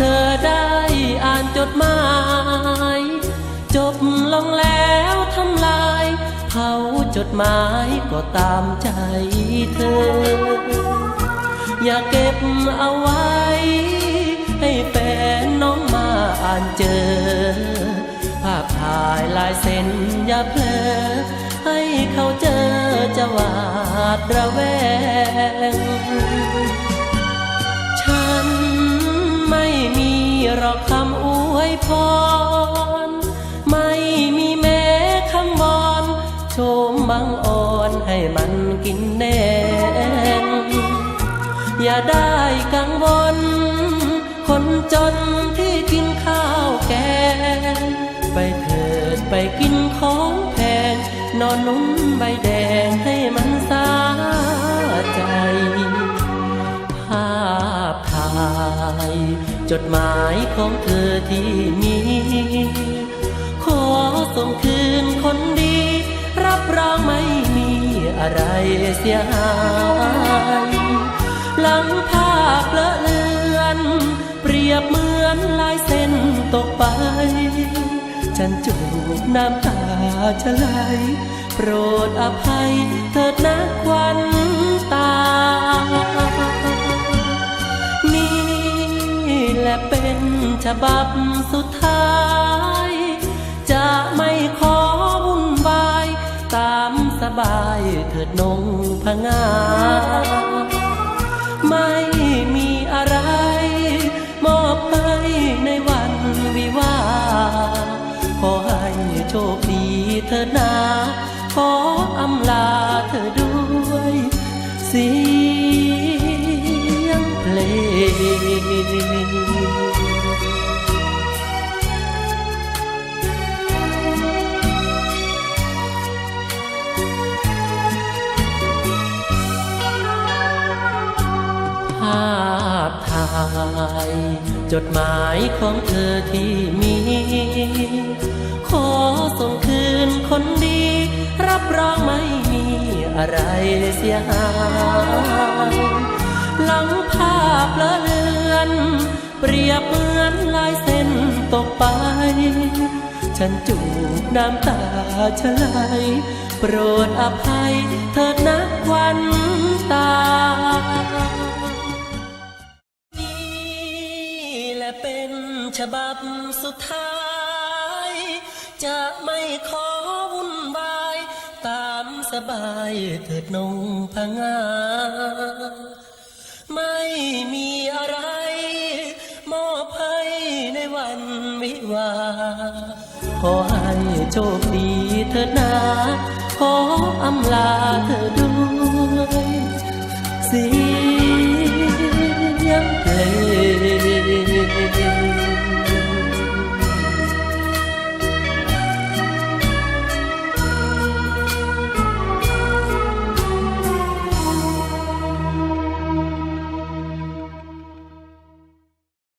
เธอได้อ่านจดหมาย จบลงแล้วทำลายเผาจดหมายก็ตามใจเธอ อย่าเก็บเอาไว้ ให้แฟนน้องมาอ่านเจอ ภาพถ่ายลายเซ็นอย่าเพลอให้เขาเจอจะหวาดระแวง หรอกคำอวยพร ไม่มีแม้คำวอนโชมบังอ่อนให้มันกินแน่งอย่าได้กังวล คนจนที่กินข้าวแกง ไปเถิดไปกินของแพง นอนนุ่มใบแดงให้มันสาใจายจดหมายของเธอที่มี ขอส่งคืนคนดี รับรองไม่มีอะไรเสียหายหลังภาพเลอะเลือน เปรียบเหมือนลายเส้นตกไป ฉันจูบน้ำตาจะไหลโปรดอภัยเถิดนะควัน และเป็นฉบับสุดท้าย จะไม่ขอวุ่นวาย ตามสบายเถิดนงพงาไม่ จดหมายของเธอที่มี ขอส่งคืนคนดี รับรองไม่มีอะไรเสียหายหลังภาพเลอะเลือน เปรียบเหมือนลายเส้นตกไป ฉันจูบน้ำตาชะไหลโปรดอภัยเถิดนักวันตา เป็นฉบับสุดท้าย จะไม่ขอวุ่นวาย ตามสบายเถิดนงพงา ไม่มีอะไรมอบให้ในวันวิวา ขอให้โชคดีเถิดนา ขออำลาเธอด้วยเสี